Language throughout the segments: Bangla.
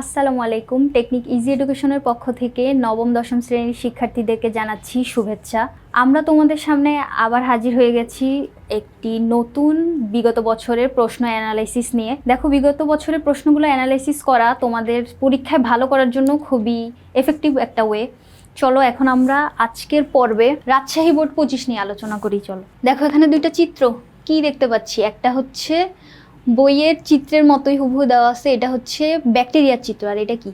আসসালামু আলাইকুম। টেকনিক ইজি এডুকেশনের পক্ষ থেকে নবম, দশম শ্রেণির শিক্ষার্থীদেরকে জানাচ্ছি শুভেচ্ছা। আমরা তোমাদের সামনে আবার হাজির হয়ে গেছি একটি নতুন বিগত বছরের প্রশ্ন অ্যানালাইসিস নিয়ে। দেখো, বিগত বছরের প্রশ্নগুলো অ্যানালাইসিস করা তোমাদের পরীক্ষায় ভালো করার জন্য খুবই এফেক্টিভ একটা ওয়ে চলো, এখন আমরা আজকের পর্বে রাজশাহী বোর্ড পঁচিশ নিয়ে আলোচনা করি, চলো। দেখো, এখানে দুইটা চিত্র কি দেখতে পাচ্ছি? একটা হচ্ছে বইয়ের চিত্রের মতোই হুবহু দেওয়া আছে, এটা হচ্ছে ব্যাকটেরিয়ার চিত্র, আর এটা কি?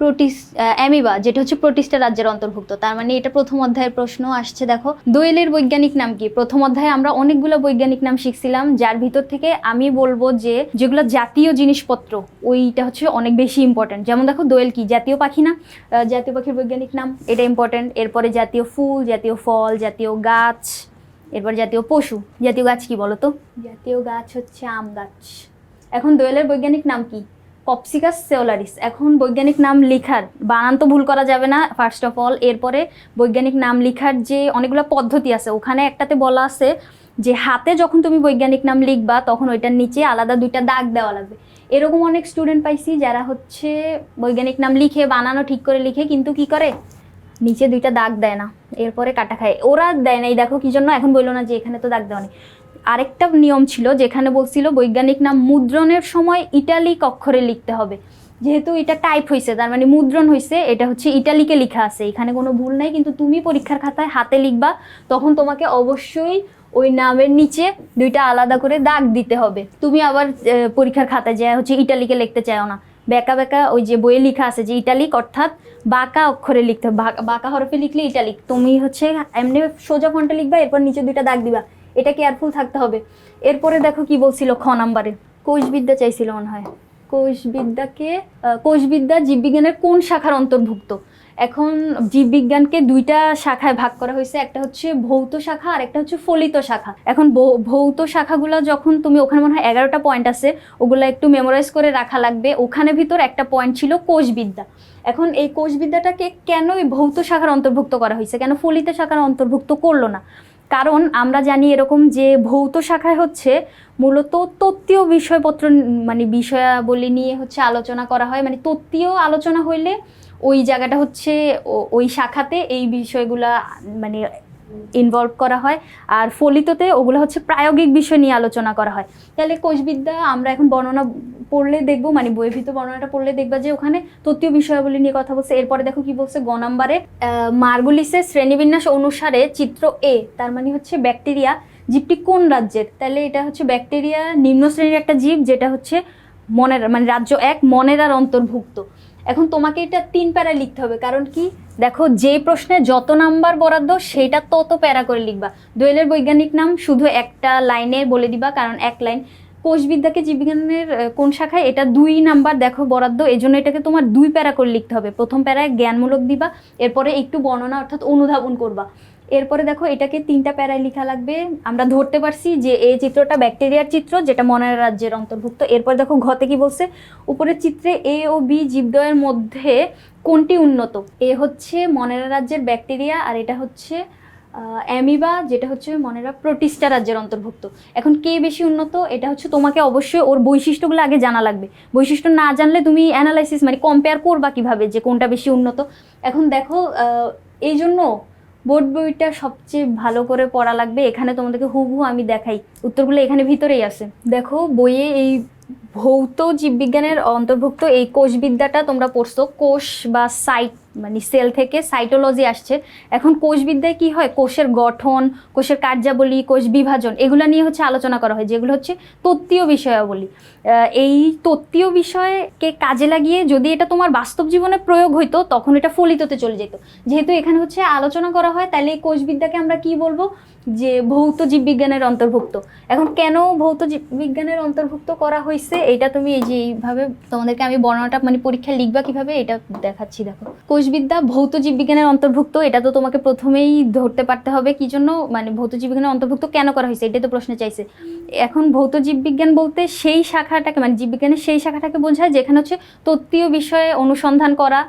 প্রোটিস অ্যামিবা, যেটা হচ্ছে প্রোটিস্টা রাজ্যের অন্তর্ভুক্ত, তার মানে এটা প্রথম অধ্যায়ের প্রশ্ন আসছে, দেখো। দোয়েলের বৈজ্ঞানিক নাম কি? প্রথম অধ্যায়ে আমরা অনেকগুলো বৈজ্ঞানিক নাম শিখছিলাম, যার ভিতর থেকে আমি বলব যে যেগুলো জাতীয় জিনিসপত্র, ওইটা হচ্ছে অনেক বেশি ইম্পর্টেন্ট যেমন দেখো, দোয়েল কি? জাতীয় পাখি না? জাতীয় পাখির বৈজ্ঞানিক নাম, এটা ইম্পর্টেন্ট এরপরে জাতীয় ফুল, জাতীয় ফল, জাতীয় গাছ এরপর জাতীয় পশু, জাতীয় গাছ কি বলো তো জাতীয় গাছ হচ্ছে আম গাছ। এখন দোয়েলের বৈজ্ঞানিক নাম কি? পপসিকাস সেওলারিস এখন বৈজ্ঞানিক নাম লেখার, বানান তো ভুল করা যাবে না ফার্স্ট অফ অল এরপরে বৈজ্ঞানিক নাম লেখার যে অনেকগুলো পদ্ধতি আছে, ওখানে একটাতে বলা আছে যে হাতে যখন তুমি বৈজ্ঞানিক নাম লিখবা, তখন ওইটার নিচে আলাদা দুইটা দাগ দেওয়া লাগবে। এরকম অনেক স্টুডেন্ট পাইছি যারা হচ্ছে বৈজ্ঞানিক নাম লিখে, বানানো ঠিক করে লিখে, কিন্তু কি করে? নিচে দুইটা দাগ দেয় না, এরপরে কাটা খায়। ওরা দেয় না, এই দেখো কি জন্য এখন বলল না যে এখানে তো দাগ দেওয়া নেই। আরেকটা নিয়ম ছিল, যেখানে বলছিল বৈজ্ঞানিক নাম মুদ্রণের সময় ইটালিক অক্ষরে লিখতে হবে। যেহেতু এটা টাইপ হয়েছে তার মানে মুদ্রণ হয়েছে এটা হচ্ছে ইটালিকে লেখা আছে। এখানে কোনো ভুল নাই, কিন্তু তুমি পরীক্ষার খাতায় হাতে লিখবা, তখন তোমাকে অবশ্যই ওই নামের নিচে দুইটা আলাদা করে দাগ দিতে হবে। তুমি আবার পরীক্ষার খাতায় যা হচ্ছে ইটালিকে লিখতে চাও না। বেকা বেঁকা ওই যে বইয়ে লেখা আছে যে ইটালিক, অর্থাৎ বাঁকা অক্ষরে লিখতে হবে। বাঁকা- হরফে লিখলে ইটালিক। তুমি হচ্ছে এমনি সোজা ফন্টে লিখবা, এরপর নিচে দুইটা দাগ দিবা। এটা কেয়ারফুল থাকতে হবে। এরপরে দেখো কি বলছিল খ নাম্বারে। কোষবিদ্যা চাইছিল মনে হয়। কোষবিদ্যাকে কোষবিদ্যা জীববিজ্ঞানের কোন শাখার অন্তর্ভুক্ত? এখন জীববিজ্ঞানকে দুইটা শাখায় ভাগ করা হয়েছে, একটা হচ্ছে ভৌত শাখা আর একটা হচ্ছে ফলিত শাখা। এখন ভৌত শাখাগুলো যখন তুমি ওখানে মনে হয় এগারোটা পয়েন্ট আছে, ওগুলো একটু মেমোরাইজ করে রাখা লাগবে। ওখানে ভিতর একটা পয়েন্ট ছিল কোষবিদ্যা। এখন এই কোষবিদ্যাটাকে কেন এই ভৌত শাখার অন্তর্ভুক্ত করা হয়েছে? কেন ফলিত শাখার অন্তর্ভুক্ত করল না? কারণ আমরা জানি এরকম যে ভৌত শাখায় হচ্ছে মূলত তত্ত্বীয় বিষয়পত্র মানে বিষয়াবলী নিয়ে হচ্ছে আলোচনা করা হয়। মানে তত্ত্বীয় আলোচনা হইলে ওই জায়গাটা হচ্ছে ওই শাখাতে এই বিষয়গুলা মানে ইনভলভ করা হয়। আর ফলিততে ওগুলো হচ্ছে প্রায়োগিক বিষয় নিয়ে আলোচনা করা হয়। তাহলে কোষবিদ্যা, আমরা এখন বর্ণনা পড়লে দেখব মানে বইয়ের ভিতর বর্ণনাটা পড়লে দেখবা যে ওখানে তত্ত্বীয় বিষয়াবলী নিয়ে কথা বলছে। এরপরে দেখো কি বলছে, গ নাম্বারে মার্গুলিসের শ্রেণীবিন্যাস অনুসারে চিত্র এ, তার মানে হচ্ছে ব্যাকটেরিয়া, জীবটি কোন রাজ্যের? তাহলে এটা হচ্ছে ব্যাকটেরিয়া, নিম্ন শ্রেণির একটা জীব, যেটা হচ্ছে মনের মানে রাজ্য এক, মনেরার অন্তর্ভুক্ত। এখন তোমাকে এটা তিন প্যারা লিখতে হবে। কারণ কি? দেখো, যে প্রশ্নে যত নাম্বার বরাদ্দ, সেটা তত প্যারা করে লিখবা। দোয়েলের বৈজ্ঞানিক নাম শুধু একটা লাইনে বলে দিবা, কারণ এক লাইন। কোষবিদ্যাকে জীববিজ্ঞানের কোন শাখায় এটা দুই নাম্বার দেখো বরাদ্দ এই জন্য এটাকে তোমার দুই প্যারা করে লিখতে হবে। প্রথম প্যারায় জ্ঞানমূলক দিবা, এরপরে একটু বর্ণনা অর্থাৎ অনুধাবন করবা। এরপরে দেখো, এটাকে তিনটা প্যারায় লেখা লাগবে। আমরা ধরতে পারছি যে এই চিত্রটা ব্যাকটেরিয়ার চিত্র, যেটা মনের রাজ্যের অন্তর্ভুক্ত। এরপর দেখো, ঘতে কি বলছে? উপরের চিত্রে এ ও বি জীবদ্বয়ের মধ্যে কোনটি উন্নত? এ হচ্ছে মনেরা রাজ্যের ব্যাকটেরিয়া, আর এটা হচ্ছে অ্যামিবা, যেটা হচ্ছে মনেরা প্রোটিস্টা রাজ্যের অন্তর্ভুক্ত। এখন কে বেশি উন্নত? এটা হচ্ছে তোমাকে অবশ্যই ওর বৈশিষ্ট্যগুলো আগে জানা লাগবে। বৈশিষ্ট্য না জানলে তুমি অ্যানালাইসিস মানে কম্পেয়ার করবা কীভাবে যে কোনটা বেশি উন্নত। এখন দেখো এই জন্য বোর্ড বইটা সবচেয়ে ভালো করে পড়া লাগবে। এখানে তোমাদেরকে হুবহু আমি দেখাই। উত্তরগুলো এখানে ভিতরেই আছে। দেখো, বইয়ে এই ভৌত জীববিজ্ঞানের অন্তর্ভুক্ত এই কোষবিদ্যাটা তোমরা পড়ছো। কোষ বা সাইট মানে সেল থেকে সাইটোলজি আসছে। এখন কোষবিদ্যায় কি হয়? কোষের গঠন, কোষের কার্যাবলী, কোষ বিভাজন, এগুলো নিয়ে হচ্ছে আলোচনা করা হয়, যেগুলো হচ্ছে তত্ত্বীয় বিষয়াবলী। এই তত্ত্বীয় বিষয়কে কাজে লাগিয়ে যদি এটা তোমার বাস্তব জীবনে প্রয়োগ হইতো, তখন এটা ফলিততে চলে যেত। যেহেতু এখানে হচ্ছে আলোচনা করা হয়, তাহলে এই কোষবিদ্যাকে আমরা কি বলব? যে ভৌত জীববিজ্ঞানের অন্তর্ভুক্ত। এখন কেন ভৌত জীববিজ্ঞানের অন্তর্ভুক্ত করা হয়েছে? এটা তুমি এই যে এইভাবে তোমাদেরকে আমি বর্ণনাটা মানে পরীক্ষায় লিখবা কীভাবে, এটা দেখাচ্ছি, দেখো। কোষবিদ্যা ভৌত জীববিজ্ঞানের অন্তর্ভুক্ত, এটা তো তোমাকে প্রথমেই ধরতে পারতে হবে কি জন্য মানে ভৌত জীববিজ্ঞানের অন্তর্ভুক্ত কেন করা হয়েছে এটা তো প্রশ্ন চাইছে। এখন ভৌত জীববিজ্ঞান বলতে সেই শাখাটাকে মানে জীববিজ্ঞানের সেই শাখাটাকে বোঝায়, যেখানে হচ্ছে তত্ত্বীয় বিষয়ে অনুসন্ধান করা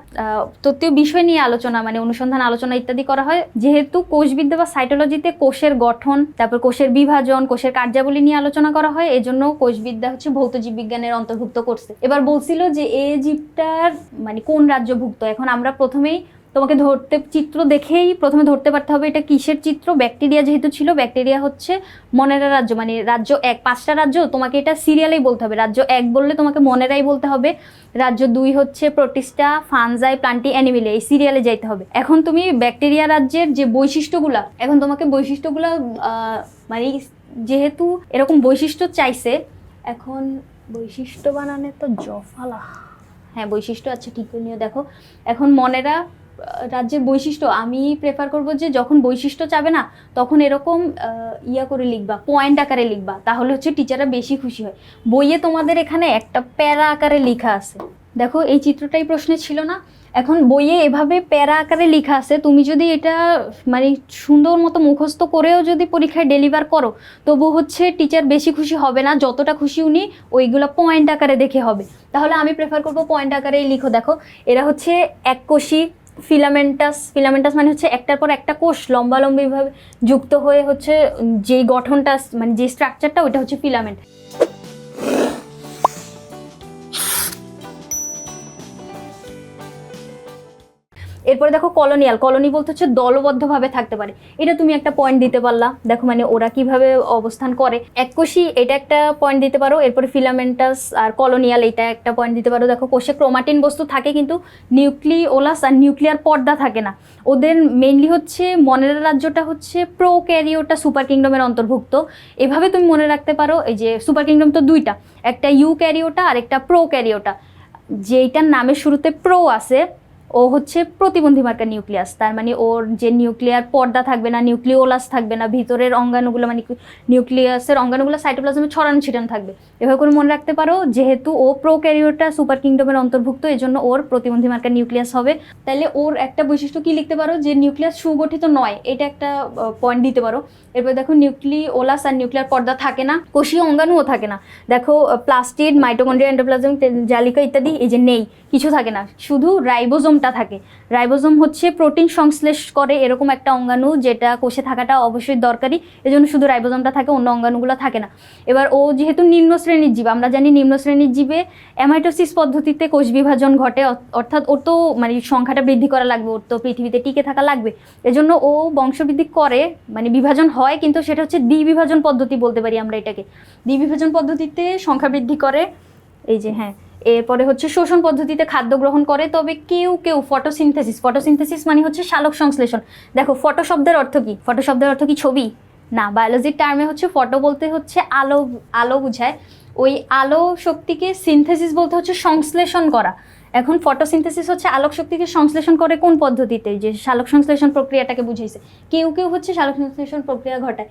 তত্ত্বীয় বিষয় নিয়ে আলোচনা মানে অনুসন্ধান, আলোচনা ইত্যাদি করা হয়। যেহেতু কোষবিদ্যা বা সাইটোলজিতে কোষের গঠন, তারপর কোষের বিভাজন, কোষের কার্যাবলী নিয়ে আলোচনা করা হয়, এজন্য কোষবিদ্যা হচ্ছে ভৌত জীববিজ্ঞানের অন্তর্ভুক্ত করছে। এবার বলছিল যে এই জীবটার মানে কোন রাজ্যভুক্ত? এখন আমরা প্রথমেই তোমাকে ধরতে, চিত্র দেখেই প্রথমে ধরতে পারতে হবে এটা কিসের চিত্র? ব্যাকটেরিয়া যেহেতু ছিল, ব্যাকটেরিয়া হচ্ছে মনেরা রাজ্য মানে রাজ্য এক, পাঁচটা রাজ্য, তোমাকে এটা সিরিয়ালেই বলতে হবে। রাজ্য এক বললে তোমাকে মনেরাই বলতে হবে। রাজ্য দুই হচ্ছে প্রোটিস্টা, ফানজাই, প্লান্টি, অ্যানিমিলে, এই সিরিয়ালে যাইতে হবে। এখন তুমি ব্যাকটেরিয়া রাজ্যের যে বৈশিষ্ট্যগুলা, এখন তোমাকে বৈশিষ্ট্যগুলা মানে যেহেতু এরকম বৈশিষ্ট্য চাইছে এখন বৈশিষ্ট্য বানানে তো জফালা। হ্যাঁ বৈশিষ্ট্য আচ্ছা ঠিক নিও দেখো, এখন মনেরা রাজ্যের বৈশিষ্ট্য, আমি প্রেফার করব যে যখন বৈশিষ্ট্য চাবে না, তখন এরকম ইয়া করে লিখবা পয়েন্ট আকারে লিখবা, তাহলে হচ্ছে টিচাররা বেশি খুশি হয়। বইয়ে তোমাদের এখানে একটা প্যারা আকারে লেখা আছে। দেখো, এই চিত্রটাই প্রশ্নে ছিল না। এখন বইয়ে এভাবে প্যারা আকারে লেখা আছে, তুমি যদি এটা মানে সুন্দর মতো মুখস্থ করেও যদি পরীক্ষায় ডেলিভার করো, তবু হচ্ছে টিচার বেশি খুশি হবে না, যতটা খুশি উনি ওইগুলো পয়েন্ট আকারে দেখে হবে। তাহলে আমি প্রেফার করব পয়েন্ট আকারেই লিখো। দেখো, এরা হচ্ছে এক এককোষী ফিলামেন্টাস ফিলামেন্টাস মানে হচ্ছে একটার পর একটা কোষ, লম্বালম্বিভাবে যুক্ত হয়ে হচ্ছে যেই গঠনটা মানে যে স্ট্রাকচারটা ওইটা হচ্ছে ফিলামেন্ট এরপরে দেখো কলোনিয়াল কলোনি বলতে হচ্ছে দলবদ্ধভাবে থাকতে পারে। এটা তুমি একটা পয়েন্ট দিতে পারলা। দেখো মানে ওরা কীভাবে অবস্থান করে। এককোষী, এটা একটা পয়েন্ট দিতে পারো। এরপরে ফিলামেন্টাস আর কলোনিয়াল এটা একটা পয়েন্ট দিতে পারো। দেখো কোষে ক্রোমাটিন বস্তু থাকে কিন্তু নিউক্লিওলাস আর নিউক্লিয়ার পর্দা থাকে না। ওদের মেইনলি হচ্ছে মনের রাজ্যটা হচ্ছে প্রো ক্যারিওটা সুপার কিংডমের অন্তর্ভুক্ত। এভাবে তুমি মনে রাখতে পারো, এই যে সুপার কিংডম তো দুইটা। একটা ইউ ক্যারিওটা আর একটা প্রো ক্যারিওটা যেইটার নামের শুরুতে প্রো আছে ও হচ্ছে প্রতিবন্ধী মার্কা নিউক্লিয়াস। তার মানে ওর যে নিউক্লিয়ার পর্দা থাকবে না, নিউক্লিওলাস থাকবে না, ভিতরের অঙ্গাণুগুলো মানে নিউক্লিয়াসের অঙ্গাণুগুলো সাইটোপ্লাজমে ছড়ানো, ছিটানো থাকবে। এভাবে করে মনে রাখতে পারো, যেহেতু ও প্রোক্যারিওটা সুপার কিংডমের অন্তর্ভুক্ত, এজন্য ওর প্রতিবন্ধী মার্কা নিউক্লিয়াস হবে। তাহলে ওর একটা বৈশিষ্ট্য কি লিখতে পারো? যে নিউক্লিয়াস সুগঠিত নয়, এটা একটা পয়েন্ট দিতে পারো। এরপর দেখো নিউক্লিওলাস আর নিউক্লিয়ার পর্দা থাকে না, কোষীয় অঙ্গাণুও থাকে না। দেখো প্লাস্টিড, মাইটোকন্ড্রিয়া এন্ডোপ্লাজম জালিকা ইত্যাদি, এই যে নেই, কিছু থাকে না। শুধু রাইবোজোমটা থাকে। রাইবোজোম হচ্ছে প্রোটিন সংশ্লেষ করে এরকম একটা অঙ্গাণু যেটা কোষে থাকাটা অবশ্যই দরকারি। এজন্য শুধু রাইবোজোমটা থাকে, অন্য অঙ্গাণুগুলো থাকে না। এবার ও যেহেতু নিম্ন শ্রেণির জীব, আমরা জানি নিম্ন শ্রেণির জীবে অ্যামাইটোসিস পদ্ধতিতে কোষ বিভাজন ঘটে অর্থাৎ ওর তো মানে সংখ্যাটা বৃদ্ধি করা লাগবে, ওর তো পৃথিবীতে টিকে থাকা লাগবে। এজন্য ও বংশবৃদ্ধি করে মানে বিভাজন হয়, কিন্তু সেটা হচ্ছে দ্বিবিভাজন পদ্ধতি বলতে পারি আমরা এটাকে। দ্বিবিভাজন পদ্ধতিতে সংখ্যা বৃদ্ধি করে, এই যে হ্যাঁ। এরপরে হচ্ছে শোষণ পদ্ধতিতে খাদ্য গ্রহণ করে, তবে কেউ কেউ ফটোসিনথেসিস ফটোসিনথেসিস মানে হচ্ছে শালক সংশ্লেষণ। দেখো ফটো শব্দের অর্থ কি? ফটো শব্দের অর্থ কি ছবি? না বায়োলজির টার্মে হচ্ছে ফটো বলতে হচ্ছে আলো আলো বুঝায়। ওই আলো শক্তিকে সিনথেসিস বলতে হচ্ছে সংশ্লেষণ করা। এখন ফটোসিনথেসিস হচ্ছে আলোক শক্তিকে সংশ্লেষণ করে কোন পদ্ধতিতে? যে শালক সংশ্লেষণ প্রক্রিয়াটাকে বুঝাইছে। কেউ কেউ হচ্ছে শালক সংশ্লেষণ প্রক্রিয়া ঘটায়।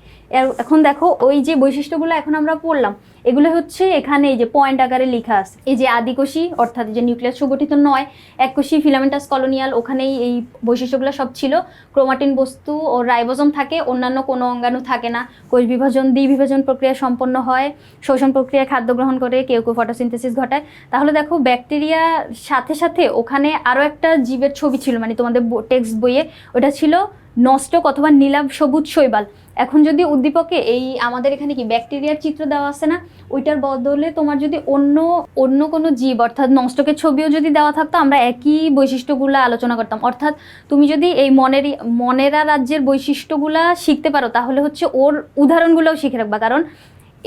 এখন দেখো, ওই যে বৈশিষ্ট্যগুলো এখন আমরা পড়লাম। এগুলো হচ্ছে এখানে এই যে পয়েন্ট আকারে লেখা আছে। এই যে আদিকোষী অর্থাৎ যে নিউক্লিয়াস সুগঠিত নয় এককোষী ফিলামেন্টাস কলোনিয়াল ওখানেই এই বৈশিষ্ট্যগুলো সব ছিল। ক্রোমাটিন বস্তু ও রাইবোজম থাকে, অন্যান্য কোনো অঙ্গাণু থাকে না। কোষ বিভাজন দ্বিবিভাজন প্রক্রিয়া সম্পন্ন হয়, শোষণ প্রক্রিয়ায় খাদ্য গ্রহণ করে, কেউ কেউ ফটোসিনথেসিস ঘটায়। তাহলে দেখো ব্যাকটেরিয়া সাথে সাথে ওখানে আরও একটা জীবের ছবি ছিল মানে তোমাদের টেক্সট বইয়ে, ওটা ছিল নষ্টক অথবা নীলাভ সবুজ শৈবাল। এখন যদি উদ্দীপকে এই আমাদের এখানে কি ব্যাকটেরিয়ার চিত্র দেওয়া আছে না? ওইটার বদলে তোমার যদি অন্য অন্য কোনো জীব, অর্থাৎ নষ্টকের ছবিও যদি দেওয়া থাকতো, আমরা একই বৈশিষ্ট্যগুলো আলোচনা করতাম। অর্থাৎ তুমি যদি এই মনের, মনেরা রাজ্যের বৈশিষ্ট্যগুলা শিখতে পারো, তাহলে হচ্ছে ওর উদাহরণগুলোও শিখে রাখবা। কারণ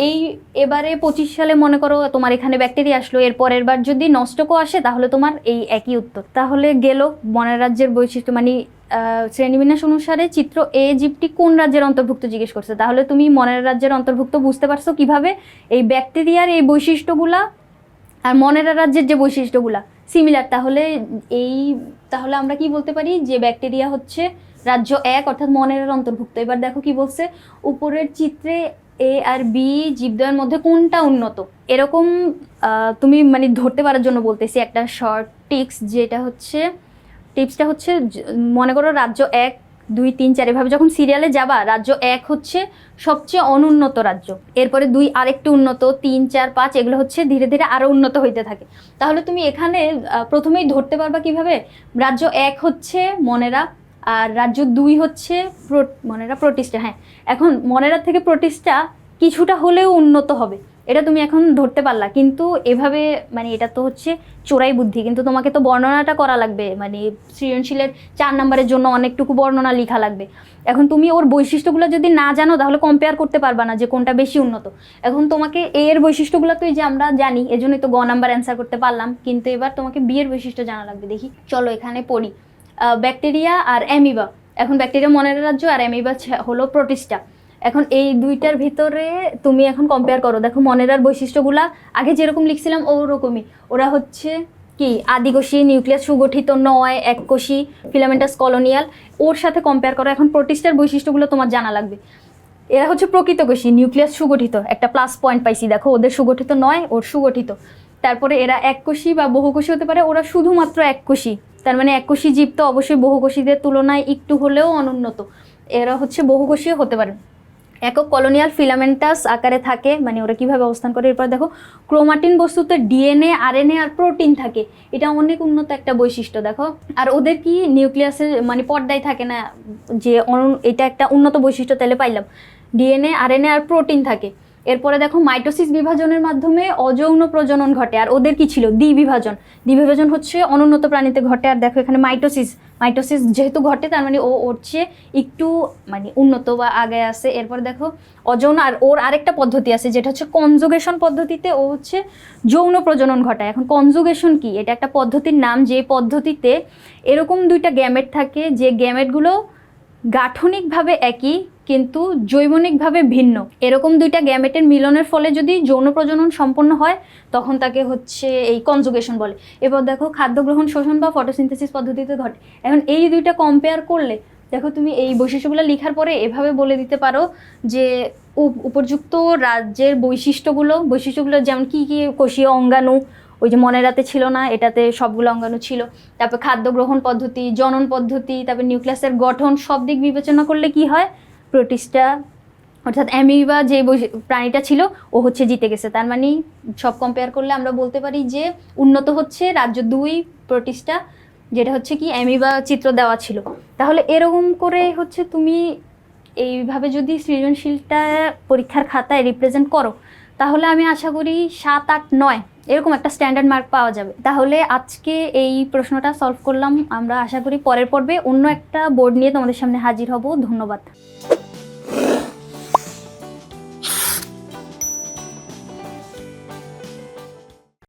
এই এবারে পঁচিশ সালে মনে করো তোমার এখানে ব্যাকটেরিয়া আসলো, এর পরের বার যদি নষ্টকও আসে, তাহলে তোমার এই একই উত্তর। তাহলে গেল মনের রাজ্যের বৈশিষ্ট্য মানে শ্রেণীবিন্যাস অনুসারে চিত্র এ জীবটি কোন রাজ্যের অন্তর্ভুক্ত জিজ্ঞেস করছে? তাহলে তুমি মনের রাজ্যের অন্তর্ভুক্ত বুঝতে পারছ কীভাবে? এই ব্যাকটেরিয়ার এই বৈশিষ্ট্যগুলা আর মনেরা রাজ্যের যে বৈশিষ্ট্যগুলা সিমিলার তাহলে এই, তাহলে আমরা কি বলতে পারি? যে ব্যাকটেরিয়া হচ্ছে রাজ্য এক, অর্থাৎ মনের অন্তর্ভুক্ত। এবার দেখো কি বলছে, উপরের চিত্রে এ আর বি জীবদ্বয়ের মধ্যে কোনটা উন্নত? এরকম তুমি মানে ধরতে পারার জন্য বলতেছি একটা শর্ট টিক্স যেটা হচ্ছে টিপসটা হচ্ছে মনে করো রাজ্য এক, দুই, তিন, চার, এভাবে যখন সিরিয়ালে যাবা, রাজ্য এক হচ্ছে সবচেয়ে অনুন্নত রাজ্য। এরপরে দুই আরেকটু উন্নত, তিন, চার, পাঁচ, এগুলো হচ্ছে ধীরে ধীরে আরও উন্নত হইতে থাকে। তাহলে তুমি এখানে প্রথমেই ধরতে পারবা কীভাবে? রাজ্য এক হচ্ছে মনেরা আর রাজ্য দুই হচ্ছে মনেরা প্রতিষ্ঠা হ্যাঁ। এখন মনেরা থেকে প্রতিষ্ঠা কিছুটা হলেও উন্নত হবে। এটা তুমি এখন ধরতে পারলা। কিন্তু এভাবে মানে এটা তো হচ্ছে চোরাই বুদ্ধি। কিন্তু তোমাকে তো বর্ণনাটা করা লাগবে। মানে সৃজনশীলের চার নম্বরের জন্য অনেকটুকু বর্ণনা লেখা লাগবে। এখন তুমি ওর বৈশিষ্ট্যগুলো যদি না জানো, তাহলে কম্পেয়ার করতে পারবা না যে কোনটা বেশি উন্নত। এখন তোমাকে এ এর বৈশিষ্ট্যগুলো তুই যে আমরা জানি, এজন্যই তো গ নাম্বার অ্যান্সার করতে পারলাম। কিন্তু এবার তোমাকে বি এর বৈশিষ্ট্য জানা লাগবে। দেখি, চলো এখানে পড়ি। ব্যাকটেরিয়া আর অ্যামিবা। এখন ব্যাকটেরিয়া মনের রাজ্য আর অ্যামিবা হলো প্রোটিস্টা। এখন এই দুইটার ভিতরে তুমি এখন কম্পেয়ার করো। দেখো মনেরার বৈশিষ্ট্যগুলা আগে যেরকম লিখছিলাম ওরকমই। ওরা হচ্ছে কি? আদিকোষী, নিউক্লিয়াস সুগঠিত, নয়, এককোষী ফিলামেন্টাস কলোনিয়াল ওর সাথে কম্পেয়ার করো। এখন প্রোটিস্টার বৈশিষ্ট্যগুলো তোমার জানা লাগবে। এরা হচ্ছে প্রকৃতকোষী, নিউক্লিয়াস সুগঠিত। একটা প্লাস পয়েন্ট পাইছি, দেখো, ওদের সুগঠিত নয়, ওর সুগঠিত। তারপরে এরা এককোষী বা বহুকোষী হতে পারে, ওরা শুধুমাত্র এককোষী। তার মানে এককোষী জীব তো অবশ্যই বহুকোষীদের তুলনায় একটু হলেও অনুন্নত। এরা হচ্ছে বহুকোষীয় হতে পারে। একক কলোনিয়াল ফিলামেন্টাস আকারে থাকে মানে ওরা কীভাবে অবস্থান করে, এরপর দেখো ক্রোমাটিন বস্তুতে ডিএনএ আরএনএ আর প্রোটিন থাকে। এটা অনেক উন্নত একটা বৈশিষ্ট্য, দেখো। আর ওদের কি নিউক্লিয়াসের মানে পর্দায় থাকে না, যে এটা একটা উন্নত বৈশিষ্ট্য তাহলে পাইলাম। ডিএনএ আরএনএ আর প্রোটিন থাকে। এরপরে দেখো মাইটোসিস বিভাজনের মাধ্যমে অযৌন প্রজনন ঘটে, আর ওদের কি ছিল? দ্বিবিভাজন দ্বিবিভাজন হচ্ছে অনুন্নত প্রাণীতে ঘটে, আর দেখো এখানে মাইটোসিস। মাইটোসিস যেহেতু ঘটে, তার মানে ও ওর চেয়ে একটু মানে উন্নত বা আগে আছে। এরপর দেখো অযৌন, আর ওর আরেকটা পদ্ধতি আছে, যেটা হচ্ছে কনজুগেশন পদ্ধতিতে ও হচ্ছে যৌন প্রজনন ঘটায়। এখন কনজুগেশন কি? এটা একটা পদ্ধতির নাম, যে পদ্ধতিতে এরকম দুইটা গ্যামেট থাকে, যে গ্যামেটগুলো গাঠনিকভাবে একই কিন্তু জৈবনিকভাবে ভিন্ন। এরকম দুইটা গ্যামেটের মিলনের ফলে যদি যৌন প্রজনন সম্পন্ন হয়, তখন তাকে হচ্ছে এই কনজুগেশন বলে। এবার দেখো খাদ্য গ্রহণ, শোষণ বা ফটোসিনথেসিস পদ্ধতিতে ঘটে। এখন এই দুইটা কম্পেয়ার করলে, দেখো তুমি এই বৈশিষ্ট্যগুলো লেখার পরে এভাবে বলে দিতে পারো যে উপ- উপযুক্ত রাজ্যের বৈশিষ্ট্যগুলো বৈশিষ্ট্যগুলো যেমন কী কী কোষীয় অঙ্গাণু, ওই যে মনেরাতে ছিল না, এটাতে সবগুলো অঙ্গাণু ছিল। তারপর খাদ্য গ্রহণ পদ্ধতি, জনন পদ্ধতি, তারপর নিউক্লিয়াসের গঠন, সব দিক বিবেচনা করলে কি হয়? প্রোটিস্টা অর্থাৎ অ্যামিবা যে প্রাণীটা ছিল, ও হচ্ছে জিতে গেছে। তার মানে সব কম্পেয়ার করলে আমরা বলতে পারি যে উন্নত হচ্ছে রাজ্য দুই প্রোটিস্টা যেটা হচ্ছে কি অ্যামিবা চিত্র দেওয়া ছিল। তাহলে এরকম করে হচ্ছে তুমি এইভাবে যদি সৃজনশীলটা পরীক্ষার খাতায় রিপ্রেজেন্ট করো, তাহলে আমি আশা করি সাত, আট, নয় এরকম একটা স্ট্যান্ডার্ড মার্ক পাওয়া যাবে। তাহলে আজকে এই প্রশ্নটা সলভ করলাম। আমরা আশা করি পরের পর্বে অন্য একটা বোর্ড নিয়ে তোমাদের সামনে হাজির হব। ধন্যবাদ।